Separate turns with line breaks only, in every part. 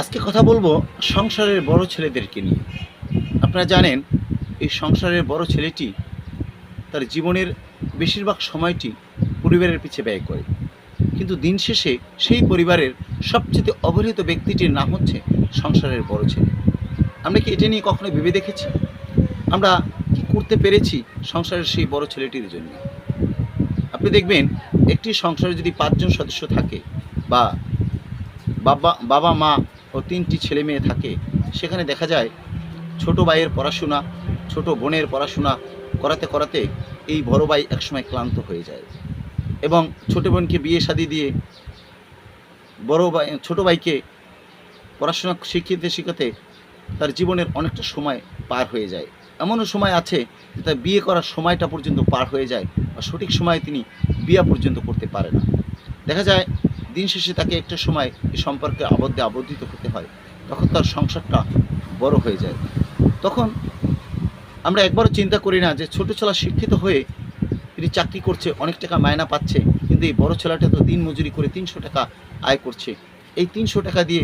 আজকে কথা বলব সংসারের বড় ছেলেদেরকে নিয়ে। আপনারা জানেন, এই সংসারের বড় ছেলেটি তার জীবনের বেশিরভাগ সময়টি পরিবারের পিছে ব্যয় করে। কিন্তু দিন শেষে সেই পরিবারের সবচেয়ে অবহেলিত ব্যক্তিটির নাম হচ্ছে সংসারের বড় ছেলে। আমরা কি এটা নিয়ে কখনো ভেবে দেখেছি? আমরা কি করতে পেরেছি সংসারের সেই বড় ছেলেটির জন্য? আপনি দেখবেন, একটি সংসারে যদি পাঁচজন সদস্য থাকে বা বাবা বাবা মা ও তিনটি ছেলে মেয়ে থাকে। সেখানে দেখা যায়, ছোট ভাইয়ের পড়াশোনা, ছোট বোনের পড়াশোনা করাতে করাতে এই বড় ভাই একসময় ক্লান্ত হয়ে যায় এবং ছোট বোনকে বিয়ে শাদি দিয়ে বড় ভাই, ছোট ভাইকে পড়াশোনা শিখিতে শিখাতে তার জীবনের অনেকটা সময় পার হয়ে যায়। এমনও সময় আছে যে তার বিয়ে করার সময়টা পর্যন্ত পার হয়ে যায় বা সঠিক সময়ে তিনি বিয়ে পর্যন্ত করতে পারে না। দেখা যায় দিন শেষে তাকে একটা সময় এই সম্পর্কে আবদ্ধে আবদ্ধিত হতে হয়। তখন তার সংসারটা বড় হয়ে যায়। তখন আমরা একবারও চিন্তা করি না যে ছোট ছেলা শিক্ষিত হয়ে তিনি চাকরি করছে, অনেক টাকা মায়না পাচ্ছে, কিন্তু এই বড় ছেলেটা তো দিন মজুরি করে তিনশো টাকা আয় করছে। এই তিনশো টাকা দিয়ে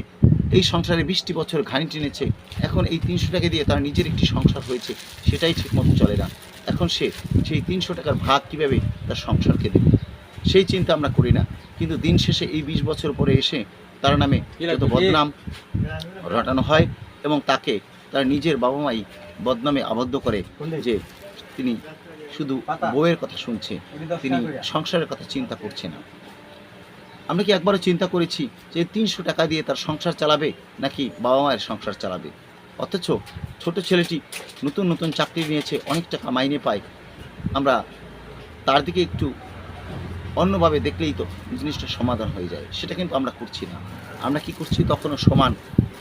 এই সংসারে বিশটি বছর ঘানি টেনেছে। এখন এই তিনশো টাকা দিয়ে তার নিজের একটি সংসার হয়েছে, সেটাই ঠিকমতো চলে না। এখন সে সেই তিনশো টাকার ভাগ কীভাবে তার সংসারকে দেবে? সেই চিন্তা আমরা করি না। কিন্তু দিন শেষে এই বিশ বছর পরে এসে তার নামে যত বদনাম রটানো হয় এবং তাকে তার নিজের বাবা মাই বদনামে আবদ্ধ করে যে তিনি শুধু বউয়ের কথা শুনছে তিনি সংসারের কথা চিন্তা করছে না। আমরা কি একবারও চিন্তা করেছি যে তিনশো টাকা দিয়ে তার সংসার চালাবে নাকি বাবা মায়ের সংসার চালাবে? অথচ ছোট ছেলেটি নতুন নতুন চাকরি নিয়েছে অনেক টাকা মাইনে পায়। আমরা তার দিকে একটু অন্যভাবে দেখলেই তো জিনিসটা সমাধান হয়ে যায়। সেটা কিন্তু আমরা করছি না। আমরা কি করছি? তখনও সমান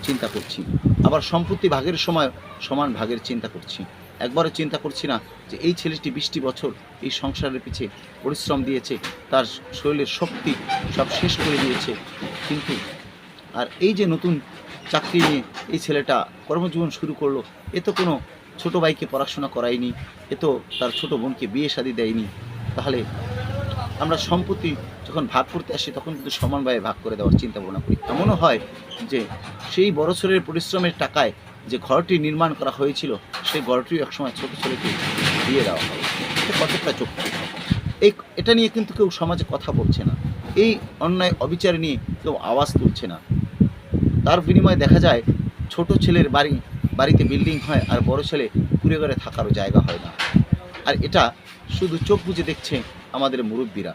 চিন্তা করছি। আবার সম্পত্তি ভাগের সময় সমান ভাগের চিন্তা করছি। একবারও চিন্তা করছি না যে এই ছেলেটি বিশটি বছর এই সংসারের পিছে পরিশ্রম দিয়েছে, তার শরীরের শক্তি সব শেষ করে দিয়েছে। কিন্তু আর এই যে নতুন চাকরি নিয়ে এই ছেলেটা কর্মজীবন শুরু করল, এ তো কোনো ছোটো ভাইকে পড়াশোনা করায়নি, এ তো তার ছোটো বোনকে বিয়ে শাদি দেয়নি। তাহলে আমরা সম্পত্তি যখন ভাগ করতে আসি, তখন কিন্তু সমানভাবে ভাগ করে দেওয়ার চিন্তা ভাবনা করি। এমনও হয় যে, সেই বড় ছেলের পরিশ্রমের টাকায় যে ঘরটি নির্মাণ করা হয়েছিল, সেই ঘরটিও একসময় ছোটো ছেলেকে দিয়ে দেওয়া হয়। কতটা চোখে এই, এটা নিয়ে কিন্তু কেউ সমাজে কথা বলছে না। এই অন্যায় অবিচার নিয়ে কেউ আওয়াজ তুলছে না। তার বিনিময়ে দেখা যায়, ছোট ছেলের বাড়ি, বাড়িতে বিল্ডিং হয় আর বড় ছেলে কুড়ে ঘরে থাকারও জায়গা হয় না। আর এটা শুধু চোখ বুজে দেখছে আমাদের মুরব্বীরা।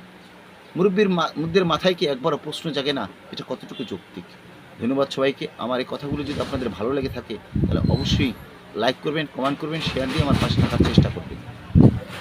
মুরব্বীর মুদ্দের মাথায় কি একবারও প্রশ্ন জাগে না, এটা কতটুকু যৌক্তিক? ধন্যবাদ সবাইকে। আমার এই কথাগুলো যদি আপনাদের ভালো লেগে থাকে, তাহলে অবশ্যই লাইক করবেন কমেন্ট করবেন শেয়ার দিয়ে আমার পাশে থাকার চেষ্টা করবেন।